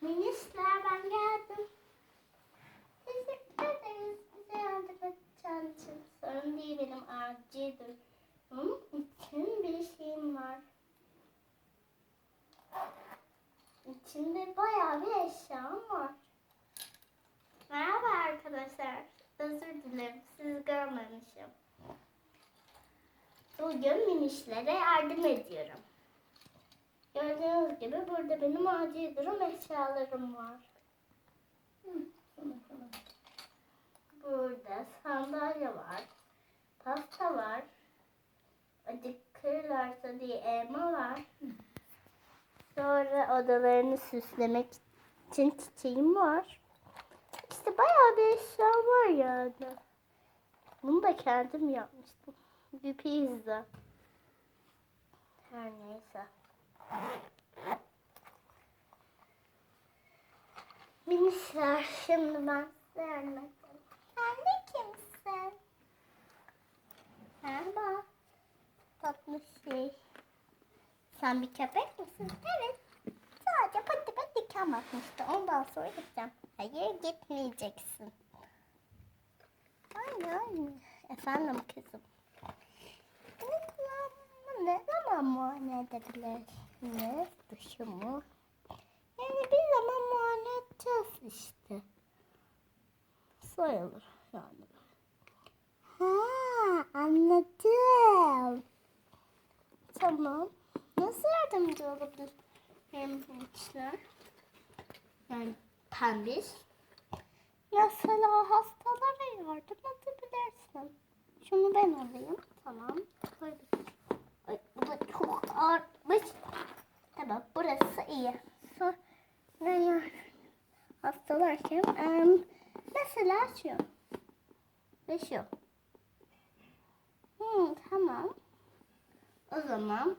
Minisler ben geldim. Teşekkür ederiz bize yardım edeceğin için. Sorun değil benim acildir. Hı? Bütün bir şeyim var. İçinde bayağı bir eşyam var. Merhaba arkadaşlar. Özür dilerim sizi görmemişim. Bugün minişlere yardım ediyorum. Gördüğünüz gibi burada benim acil durum eşyalarım var. Burada sandalye var. Pasta var. Acıkırlarsa diye elma var. Sonra odalarını süslemek için çiçeğim var. İşte bayağı bir eşya var yani. Bunu da kendim yapmıştım. Bir pizza. Her neyse. Minişler şimdi ben edeceğim. Sen de kimsin? Merhaba. Tatlı şey. Sen bir köpek misin? Evet. Sadece pati pati diken bakmıştı. Ondan sonra gideceğim. Hayır gitmeyeceksin. Aynen aynen. Efendim kızım. Bunu kullanmamı ne zaman muayene edebilirsiniz? Dışımı. Yani bir zaman edeceğiz işte. Sayılır yani. Ha anladım. Tamam. Nasıl yardımcı olabilirim gençler? Yani pembiş. Mesela hastalara yardım edebilirsin. Şunu ben alayım. Tamam. Ay, bu da çok ağırmış. Tamam burası iyi. Sonra hastalarken em, mesela şu. Ve şu. Hmm, tamam. O zaman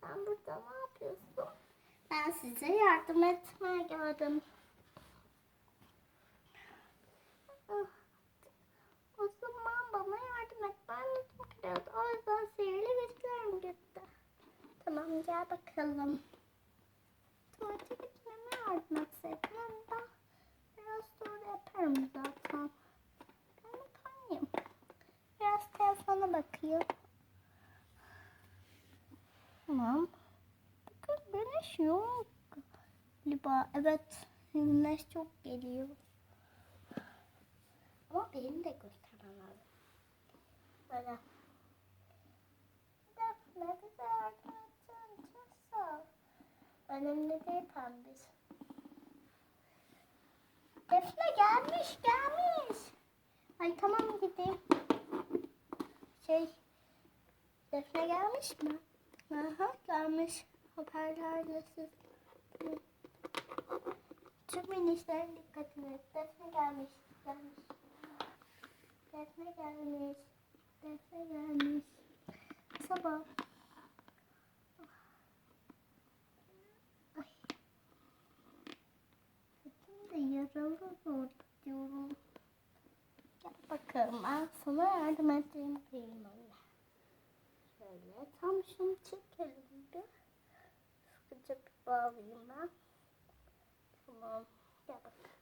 sen burada ne yapıyorsun? Ben size yardım etmeye geldim. Ah, O zaman bana yardım et. Ben kırıyordu. O yüzden sihirli güçlerim gitti. Tamam gel bakalım. Tuvalete gitmeme yardım etseydin ben biraz sonra yaparım zaten. Ben yapayım. Biraz telefona bakayım. Tamam. Bakın güneş yok. Galiba evet güneş çok geliyor. Ama benim de göstermem lazım. Böyle. Defne bize yardım edeceğin için sağ ol. Önemli değil pembiş. Defne gelmiş gelmiş. Ay tamam gideyim. Şey Defne gelmiş mi? Aha gelmiş. Haberlerle siz. Tüm minişlerin dikkatini. Defne gelmiş. Gelmiş. Defne gelmiş. Defne gelmiş. Sabah. Ay. Yaralı oldu diyorum. Gel bakalım ben sana yardım edeyim diyeyim anne. Şöyle tam şunu çekelim bir. Sıkıca bir bağlayayım ben. Tamam. Gel bakalım.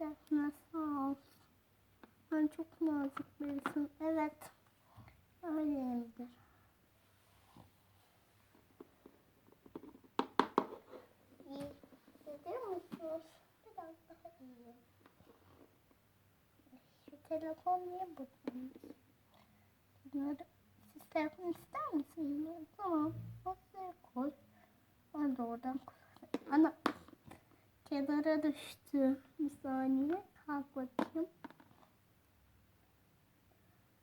Defne sağ ol. Ben çok nazik birisin. Evet. Öyleyimdir. İyi. Hissediyor musunuz? Biraz daha iyi. Şu telefon niye bozulmuş? Siz telefon ister misiniz? Tamam. Masaya koy. Ben de oradan koyarım. Ana. Kenara düştü. Bir saniye. Kalk bakayım.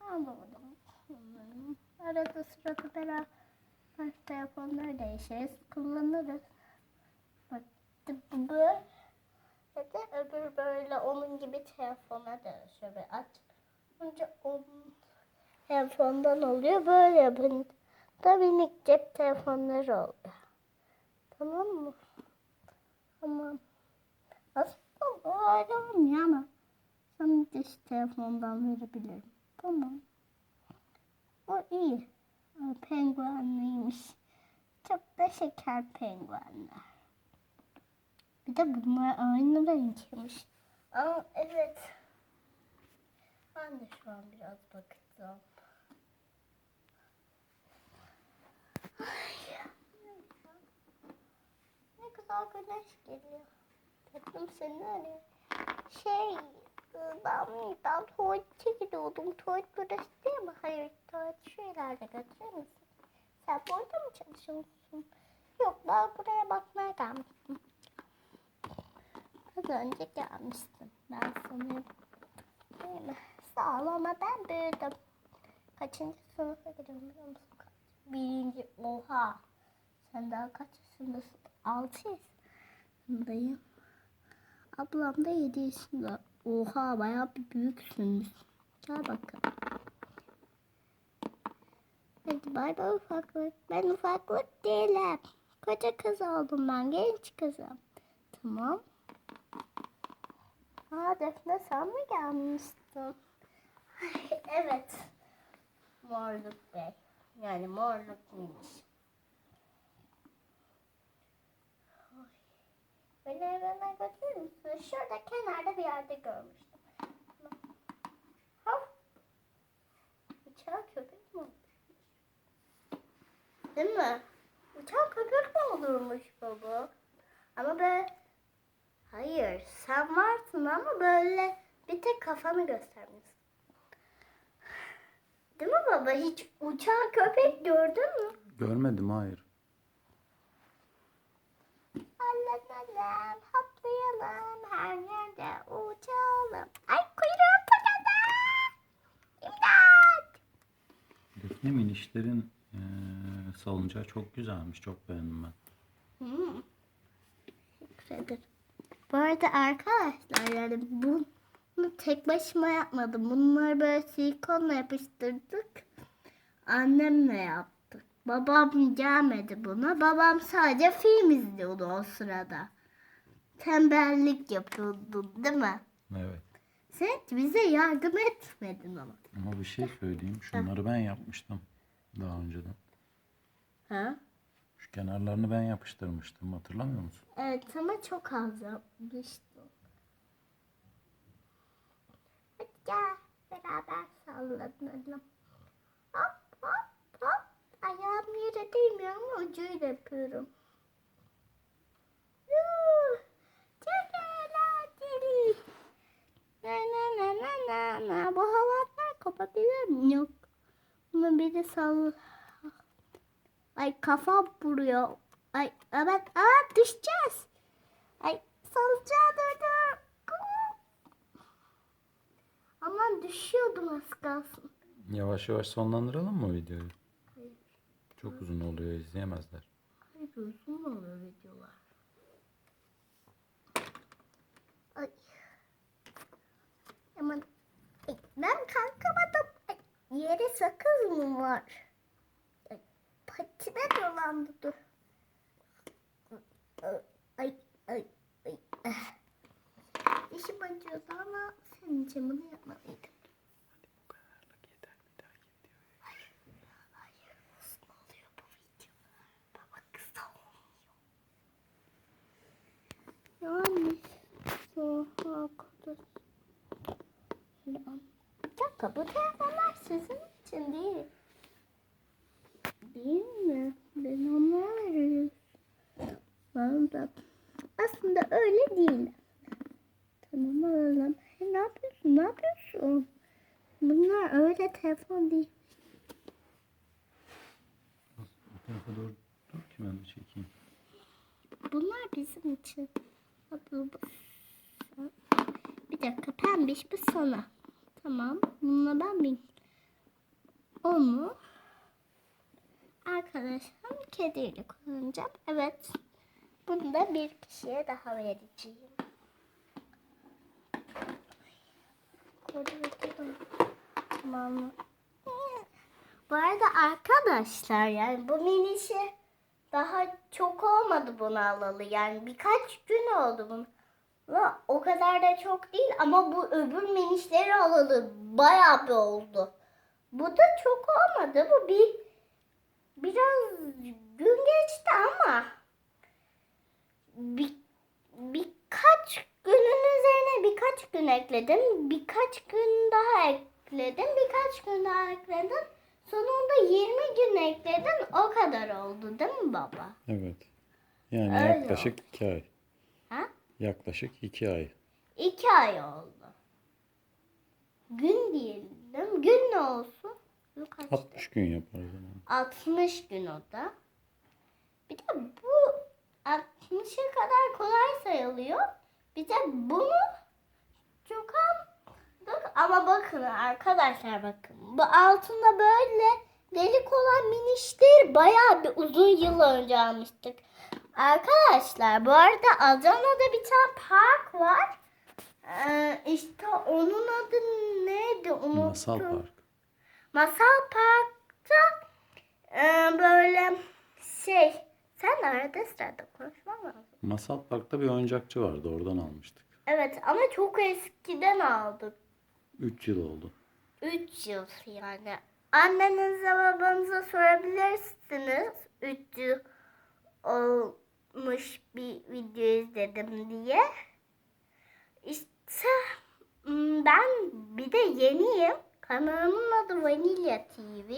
Ben. Arada sırada beraber telefonları değişiriz. Kullanırız. Böyle. Ya da öbür böyle onun gibi telefona dönüşüyor. Böyle aç. Önce onun telefondan oluyor. Böyle yapın. Da minik cep telefonları oluyor. Tamam mı? Tamam. Aslında öyle olmuyor ama sana diş telefondan verebilirim. Tamam. O iyi. penguenliymiş. Çok da şeker penguenler. Bir de bunlar aynı renkliymiş. Aa evet. Ben de şu an biraz bakacağım. Ne güzel güneş geliyor. Tatlım seni arıyor. Şey, ben, ben tuvalete gidiyordum. Tuvalet burası değil mi? Hayır, tuvalet şu ileride götürür müsün? Sen burada mı çalışıyorsun? Yok, ben buraya bakmaya gelmiştim. Az önce gelmiştim. Ben mi? Sağ ol ama ben büyüdüm. Kaçıncı sınıfa gidiyorum biliyor musun? Birinci. Oha. Sen daha kaç yaşındasın? Altı yaşındayım. Ablam da yedi yaşında. Oha bayağı bir büyüksünüz. Gel bakalım. Hadi bay bay ufaklık. Ben ufaklık değilim. Koca kız oldum ben. Genç kızım. Tamam. Aa Defne sen mi gelmiştin? Evet. Morluk Bey. Yani morluk miymiş? Ay. Beni evime götürür müsün? Şurada kenarda bir yerde görmüştüm. Hop. Uçağı köpek mi olmuş? Değil mi? Uçağı köpek mi olurmuş baba? Ama böyle... Hayır, sen varsın ama böyle bir tek kafanı göstermişsin. Değil mi baba? Hiç uçan köpek gördün mü? Görmedim hayır. Alalım, hoplayalım, her yerde uçalım. Ay kuyruğum tıkadı. İmdat. Defne minişlerin eee salıncağı çok güzelmiş. Çok beğendim ben. Hmm. Teşekkür ederim. Bu arada arkadaşlar yani bunu tek başıma yapmadım. Bunları böyle silikonla yapıştırdık. Annemle yaptık. Babam gelmedi buna. Babam sadece film izliyordu o sırada. Tembellik yapıyordu değil mi? Evet. Sen bize yardım etmedin ama. Ama bir şey söyleyeyim. Şunları ben yapmıştım daha önceden. Ha? Kenarlarını ben yapıştırmıştım. Hatırlamıyor musun? Evet ama çok az yapmıştım. Hadi gel beraber sallanalım. Hop hop hop. Ayağım yere değmiyor ama ucuyla yapıyorum. Yuh, Çok eğlenceli. Na na na na na na. Bu halatlar kopabilir mi? Yok. Bunu bir de sall... Ay kafam vuruyor. Ay evet aa düşeceğiz. Ay salacağı durdu. Aman düşüyordum az kalsın. Yavaş yavaş sonlandıralım mı videoyu? Çok uzun oluyor. izleyemezler. Hayır uzun oluyor videolar. Ay. Aman. Ben kalkamadım. Ay, yere sakız mı var? Patine dolandı dur. Ay ay ay. Dişim acıyordu ama senin için bunu yapmalıydım. Yani. Ya, Bir dakika bu telefonlar sizin için değil. Değil mi? Ben. Ben de aslında öyle değil. Tamam alalım. Hey, ne yapıyorsun? Ne yapıyorsun? Bunlar öyle telefon değil. Bu tarafa doğru dur ki ben de çekeyim. Bunlar bizim için. Bu- bu- Bir dakika pembiş bu sana. Tamam. Bununla ben bir onu arkadaşım kediyle kullanacağım. Evet. Bunu da bir kişiye daha vereceğim. Kocaman. Tamam? Bu arada arkadaşlar yani bu minişi daha çok olmadı bunu alalı. Yani birkaç gün oldu bunu. O kadar da çok değil ama bu öbür minişleri alalı bayağı bir oldu. Bu da çok olmadı. Bu bir biraz gün geçti ama bir, birkaç günün üzerine birkaç gün ekledim. Birkaç gün daha ekledim. Birkaç gün daha ekledim. Sonunda 20 gün ekledin. O kadar oldu değil mi baba? Evet. Yani Öyle yaklaşık iki ay. Ha? Yaklaşık iki ay. İki ay oldu. Gün diyelim. Gün ne olsun? Gün kaçtı? 60 gün yapar o zaman. 60 gün o da. Bir de bu 60'a kadar kolay sayılıyor. Bir de bunu çok aldık. Ama bakın arkadaşlar bakın. Bu altında böyle delik olan miniştir. Bayağı bir uzun yıl önce almıştık. Arkadaşlar bu arada Adana'da bir tane park var. Ee, işte onun adı neydi? Unuttum. Masal Park. Masal Park'ta e, böyle şey sen arada sırada konuşman lazım. Masal Park'ta bir oyuncakçı vardı. Oradan almıştık. Evet ama çok eskiden aldık. 3 yıl oldu. 3 yıl yani. Annenize babanıza sorabilirsiniz. 3 yıl olmuş bir video izledim diye. İşte hmm, ben bir de yeniyim. Kanalımın adı Vanilya TV.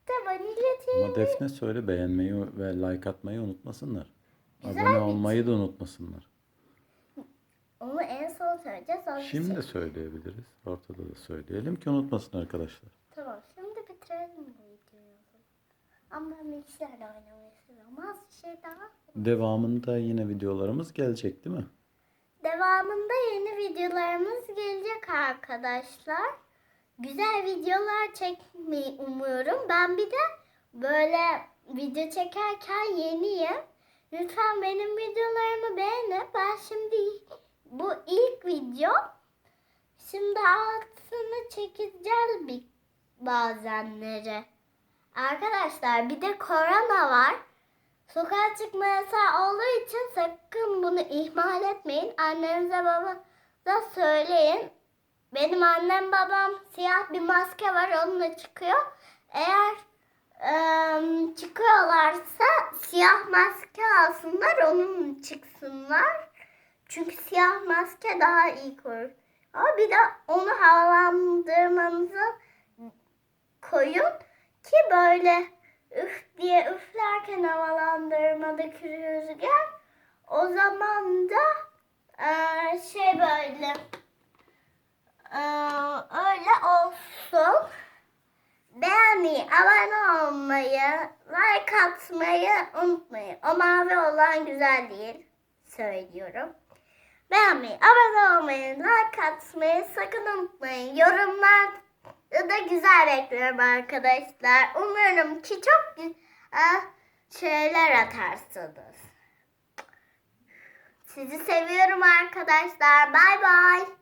İşte Vanilya. Ama Defne söyle beğenmeyi ve like atmayı unutmasınlar. Güzel Abone bir- olmayı da unutmasınlar. Onu en son söyleyeceğiz. Onu Şimdi de söyleyebiliriz. Ortada da söyleyelim ki unutmasın arkadaşlar. Tamam şimdi bitirelim bu videoyu. Ama ben bilgisayarla oynamayı seviyorum. Az bir şey daha. Devamında yine videolarımız gelecek değil mi? Devamında yeni videolarımız gelecek arkadaşlar. Güzel videolar çekmeyi umuyorum. Ben bir de böyle video çekerken yeniyim. Lütfen benim videolarımı beğenin. Ben şimdi bu ilk video. Şimdi altını çekeceğiz bir bazenleri. Arkadaşlar bir de korona var. Sokağa çıkma yasağı olduğu için sakın bunu ihmal etmeyin. Annenize babanıza söyleyin. Benim annem babam siyah bir maske var onunla çıkıyor. Eğer eee, çıkıyorlarsa siyah maske alsınlar onun çıksınlar. Çünkü siyah maske daha iyi korur. Ama bir de onu havalandırmanızı koyun ki böyle üf diye üflerken havalandırmadaki rüzgar o zaman da eee, şey böyle eee, öyle olsun. Beğenmeyi, abone olmayı, like atmayı unutmayın. O mavi olan güzel değil. Söylüyorum. Beğenmeyi, abone olmayı, like atmayı sakın unutmayın. Yorumlar da güzel bekliyorum arkadaşlar. Umarım ki çok güzel şeyler atarsınız. Sizi seviyorum arkadaşlar. Bay bay.